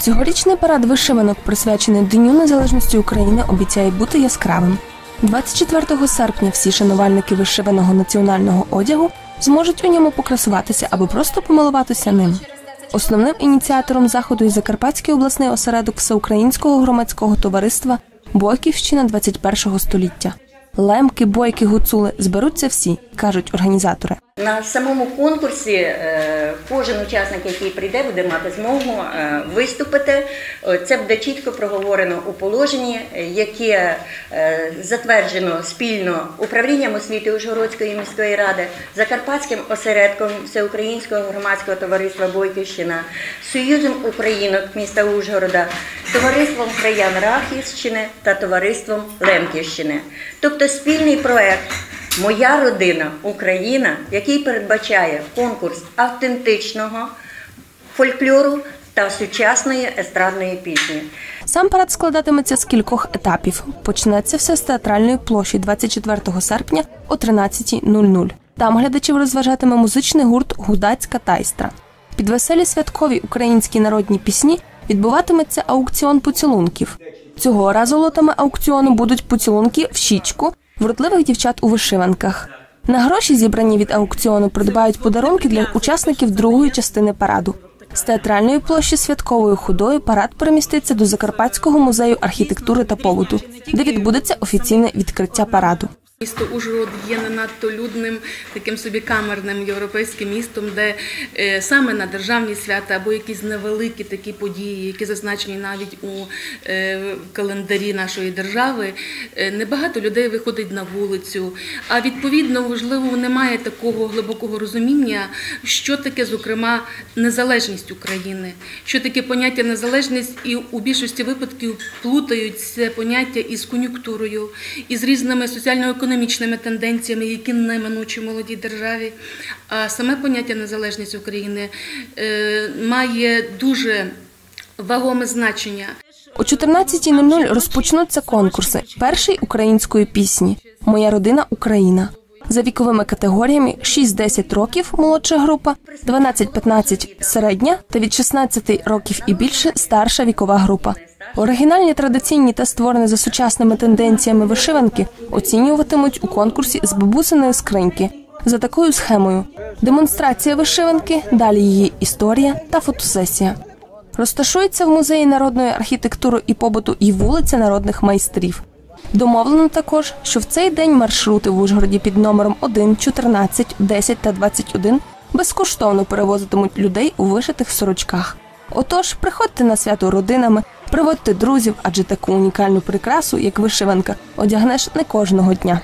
Цьогорічний парад вишиванок, присвячений Дню Незалежності України, обіцяє бути яскравим. 24 серпня всі шанувальники вишиваного національного одягу зможуть у ньому покрасуватися або просто помилуватися ним. Основним ініціатором заходу є Закарпатський обласний осередок Всеукраїнського громадського товариства Бойківщина 21 століття. Лемки, бойки, гуцули зберуться всі, кажуть організатори. На самому конкурсі е, кожен учасник, який прийде, буде мати змогу е, виступити. Е, Це буде чітко проговорено у положенні, яке затверджено спільно управлінням освіти Ужгородської міської ради, Закарпатським осередком Всеукраїнського громадського товариства Бойківщина, Союзом Українок міста Ужгорода, товариством Краян Рахівщини та товариством Лемківщини. Тобто спільний проект. Моя родина Україна, який передбачає конкурс автентичного фольклору та сучасної естрадної пісні. Сам парад складатиметься з кількох етапів. Почнеться все з театральної площі 24 серпня о 13.00. Там глядачів розважатиме музичний гурт Гудацька тайстра. Під веселі святкові українські народні пісні відбуватиметься аукціон поцілунків. Цього разу лотами аукціону будуть поцілунки в щічку вродливих дівчат у вишиванках. На гроші, зібрані від аукціону, придбають подарунки для учасників другої частини параду. З театральної площі святковою ходою парад переміститься до Закарпатського музею архітектури та побуту, де відбудеться офіційне відкриття параду. Місто Ужгород є не надто людним, таким собі камерним європейським містом, де е, саме на державні свята або якісь невеликі такі події, які зазначені навіть у е, календарі нашої держави, е, небагато людей виходить на вулицю. А відповідно, можливо, немає такого глибокого розуміння, що таке, зокрема, незалежність України, що таке поняття незалежність, і у більшості випадків плутають це поняття із кон'юнктурою, із різними соціально-економічними тенденціями, які неминучі молодій державі. А саме поняття незалежність України е, має дуже вагоме значення. О 14.00 розпочнуться конкурси. Перший української пісні Моя родина Україна. За віковими категоріями 6-10 років молодша група, 12-15 середня та від 16 років і більше старша вікова група. Оригінальні традиційні та створені за сучасними тенденціями вишиванки оцінюватимуть у конкурсі з бабусиної скриньки за такою схемою: демонстрація вишиванки, далі її історія та фотосесія. Розташується в музеї народної архітектури і побуту і вулиця народних майстрів. Домовлено також, що в цей день маршрути в Ужгороді під номером 1, 14, 10 та 21 безкоштовно перевозитимуть людей у вишитих сорочках. Отож, приходьте на свято родинами, приводьте друзів, адже таку унікальну прикрасу, як вишиванка, одягнеш не кожного дня.